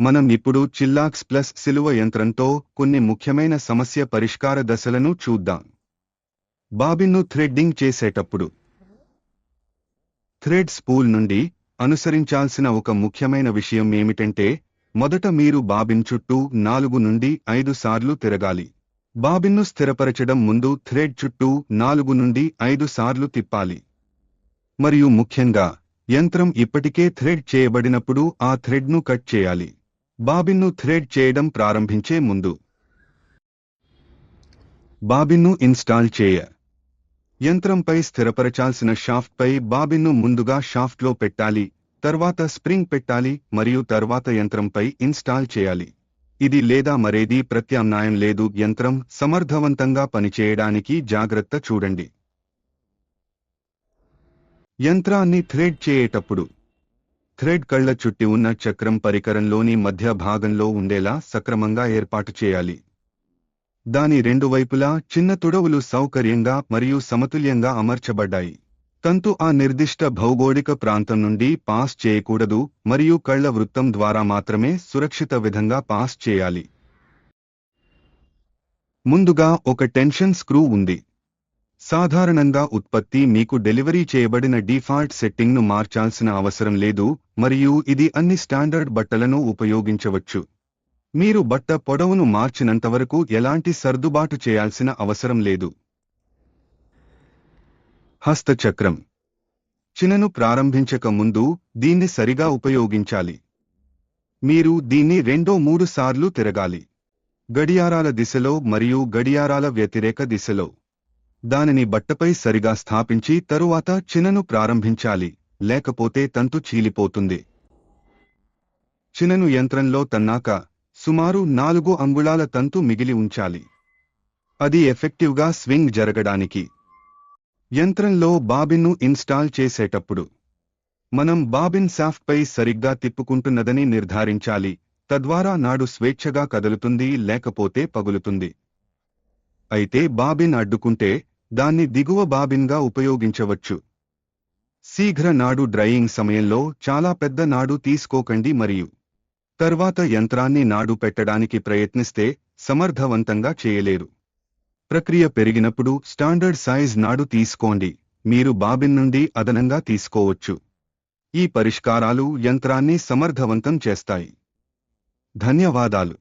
మనం ఇప్పుడు చిల్లాక్స్ ప్లస్ సిలువ యంత్రంతో కొన్ని ముఖ్యమైన సమస్య పరిష్కార దశలను చూద్దాం. బాబిన్ను థ్రెడ్డింగ్ చేసేటప్పుడు. థ్రెడ్ స్పూల్ నుండి అనుసరించాల్సిన ఒక ముఖ్యమైన విషయం ఏమిటంటే మొదట మీరు బాబిన్ చుట్టూ నాలుగు నుండి ఐదు సార్లు తిరగాలి. బాబిన్ను స్థిరపరచడం ముందు థ్రెడ్ చుట్టూ నాలుగు నుండి ఐదు సార్లు తిప్పాలి. మరియు ముఖ్యంగా యంత్రం ఇప్పటికే థ్రెడ్ చేయబడినప్పుడు ఆ థ్రెడ్ను కట్ చేయాలి. బాబిన్ను థ్రెడ్ చేయడం ప్రారంభించే ముందు. బాబిన్ను ఇన్స్టాల్ చేయ. యంత్రంపై స్థిరపరచాల్సిన షాఫ్ట్పై బాబిన్ను ముందుగా షాఫ్ట్లో పెట్టాలి తర్వాత స్ప్రింగ్ పెట్టాలి మరియు తర్వాత యంత్రంపై ఇన్స్టాల్ చేయాలి. ఇది లేదా మరేది ప్రత్యామ్నాయం లేదు యంత్రం సమర్థవంతంగా పనిచేయడానికి జాగ్రత్త చూడండి. యంత్రాన్ని థ్రెడ్ చేయటప్పుడు థ్రెడ్ కళ్ళ చుట్టి ఉన్న చక్రం పరికరంలోని మధ్య భాగంలో ఉండేలా సక్రమంగా ఏర్పాటు చేయాలి. దాని రెండు వైపులా చిన్న తుడవులు సౌకర్యంగా మరియు సమతుల్యంగా అమర్చబడ్డాయి. తంతు ఆ నిర్దిష్ట భౌగోళిక ప్రాంతం నుండి పాస్ చేయకూడదు మరియు కళ్ళ వృత్తం ద్వారా మాత్రమే సురక్షిత విధంగా పాస్ చేయాలి. ముందుగా ఒక టెన్షన్ స్క్రూ ఉంది. సాధారణంగా ఉత్పత్తి మీకు డెలివరీ చేయబడిన డిఫాల్ట్ సెట్టింగ్ను మార్చాల్సిన అవసరం లేదు మరియు ఇది అన్ని స్టాండర్డ్ బట్టలను ఉపయోగించవచ్చు. మీరు బట్ట పొడవును మార్చినంతవరకు ఎలాంటి సర్దుబాటు చేయాల్సిన అవసరం లేదు. హస్తచక్రం. చినను ప్రారంభించక ముందు దీన్ని సరిగా ఉపయోగించాలి. మీరు దీన్ని రెండో మూడు సార్లు తిరగాలి. గడియారాల దిశలో మరియు గడియారాల వ్యతిరేక దిశలో. దానిని బట్టపై సరిగా స్థాపించి తరువాత చినను ప్రారంభించాలి. లేకపోతే తంతు చీలిపోతుంది. చినను యంత్రంలో తన్నాక సుమారు నాలుగు అంగుళాల తంతు మిగిలి ఉంచాలి. అది ఎఫెక్టివ్గా స్వింగ్ జరగడానికి. యంత్రంలో బాబిన్ను ఇన్స్టాల్ చేసేటప్పుడు మనం బాబిన్ శాఫ్ట్పై సరిగ్గా తిప్పుకుంటున్నదని నిర్ధారించాలి. తద్వారా నాడు స్వేచ్ఛగా కదులుతుంది లేకపోతే పగులుతుంది. అయితే బాబిన్ అడ్డుకుంటే దాన్ని దిగువ బాబిన్గా ఉపయోగించవచ్చు. శీఘ్ర నాడు డ్రైయింగ్ సమయంలో చాలా పెద్ద నాడు తీసుకోకండి మరియు తర్వాత యంత్రాన్ని నాడు పెట్టడానికి ప్రయత్నిస్తే సమర్థవంతంగా చేయలేరు. ప్రక్రియ పెరిగినప్పుడు స్టాండర్డ్ సైజ్ నాడు తీసుకోండి. మీరు బాబిన్ నుండి అదనంగా తీసుకోవచ్చు. ఈ పరిష్కారాలు యంత్రాన్ని సమర్థవంతం చేస్తాయి. ధన్యవాదాలు.